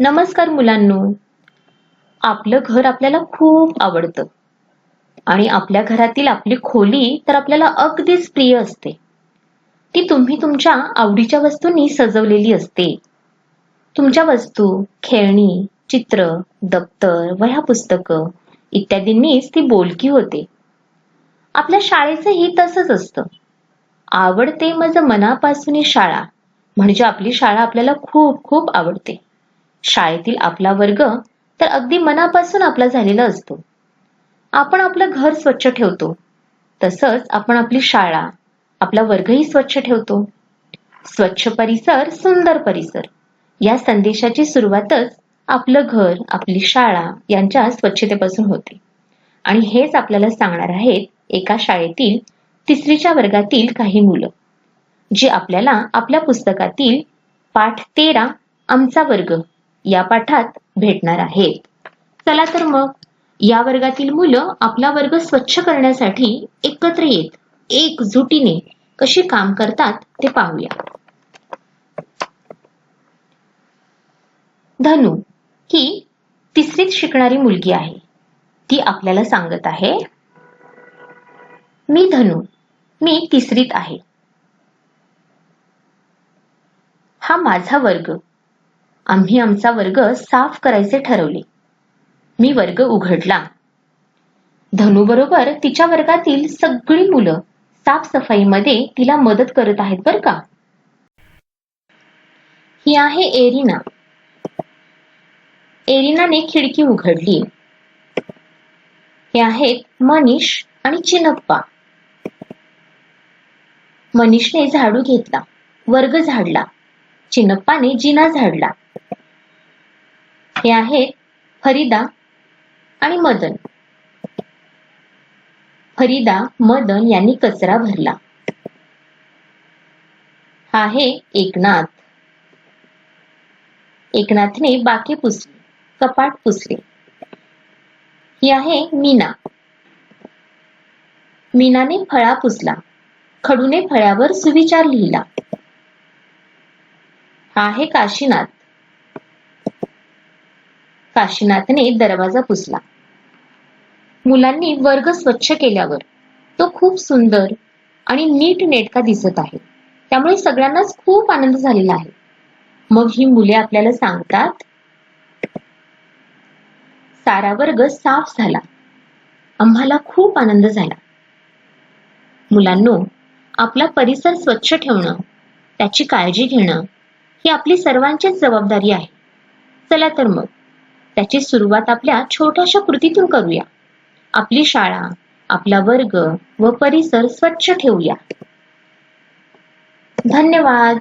नमस्कार मुलांनो. आपलं घर आपल्याला खूप आवडतं. आणि आपल्या घरातील आपली खोली तर आपल्याला अगदीच प्रिय असते. ती तुम्ही तुमच्या आवडीच्या वस्तूंनी सजवलेली असते. तुमच्या वस्तू खेळणी चित्र दप्तर वह्या पुस्तकं इत्यादींनीच ती बोलकी होते. आपल्या शाळेचंही तसंच असतं. आवडते माझं मनापासून शाळा म्हणजे आपली शाळा आपल्याला खूप खूप आवडते. शाळेतील आपला वर्ग तर अगदी मनापासून आपला झालेला असतो. आपण आपलं घर स्वच्छ ठेवतो. तसंच आपण आपली शाळा आपला वर्गही स्वच्छ ठेवतो. स्वच्छ परिसर सुंदर परिसर. या संदेशाची सुरुवातच आपलं घर आपली शाळा यांच्या स्वच्छतेपासून होते. आणि हेच आपल्याला सांगणार आहेत एका शाळेतील तिसरीच्या वर्गातील काही मुलं जी आपल्याला आपल्या पुस्तकातील पाठ तेरा आमचा वर्ग या पाठात भेटणार आहेत. चला तर मग या वर्गातील मुलं आपला वर्ग स्वच्छ करण्यासाठी एकत्र येत एकजुटीने कशी काम करतात ते पाहूया. धनु ही तिसरीत शिकणारी मुलगी आहे. ती आपल्याला सांगत आहे मी धनु मी तिसरीत आहे. हा माझा वर्ग. आम्ही आमचा वर्ग साफ करायचे ठरवले. मी वर्ग उघडला. धनुबरोबर तिच्या वर्गातील सगळी मुलं साफसफाईमध्ये तिला मदत करत आहेत बर का? ही आहे एरिना. एरिनाने खिडकी उघडली. हे आहेत मनीष आणि चिनप्पा. मनीषने झाडू घेतला. वर्ग झाडला. चिनप्पाने जिना झाडला. हे आहेत फरीदा आणि मदन. फरीदा मदन यांनी कचरा भरला. हा आहे एकनाथ. एकनाथने बाकी पुसली कपाट पुसले. ही आहे मीना. मीनाने फळा पुसला. खडूने फळ्यावर सुविचार लिहिला. हा आहे काशीनाथ. काशीनाथने दरवाजा पुसला. मुलांनी वर्ग स्वच्छ केल्यावर तो खूप सुंदर आणि नीट नेटका दिसत आहे. त्यामुळे सगळ्यांनाच खूप आनंद झालेला आहे. मग ही मुले आपल्याला सांगतात सारा वर्ग साफ झाला. आम्हाला खूप आनंद झाला. मुलांनो आपला परिसर स्वच्छ ठेवणं त्याची काळजी घेणं ही आपली सर्वांचीच जबाबदारी आहे. चला तर मग. त्याची सुरुवात आपल्या छोट्याशा कृतीतून करूया. आपली शाळा आपला वर्ग व परिसर स्वच्छ ठेवूया. धन्यवाद.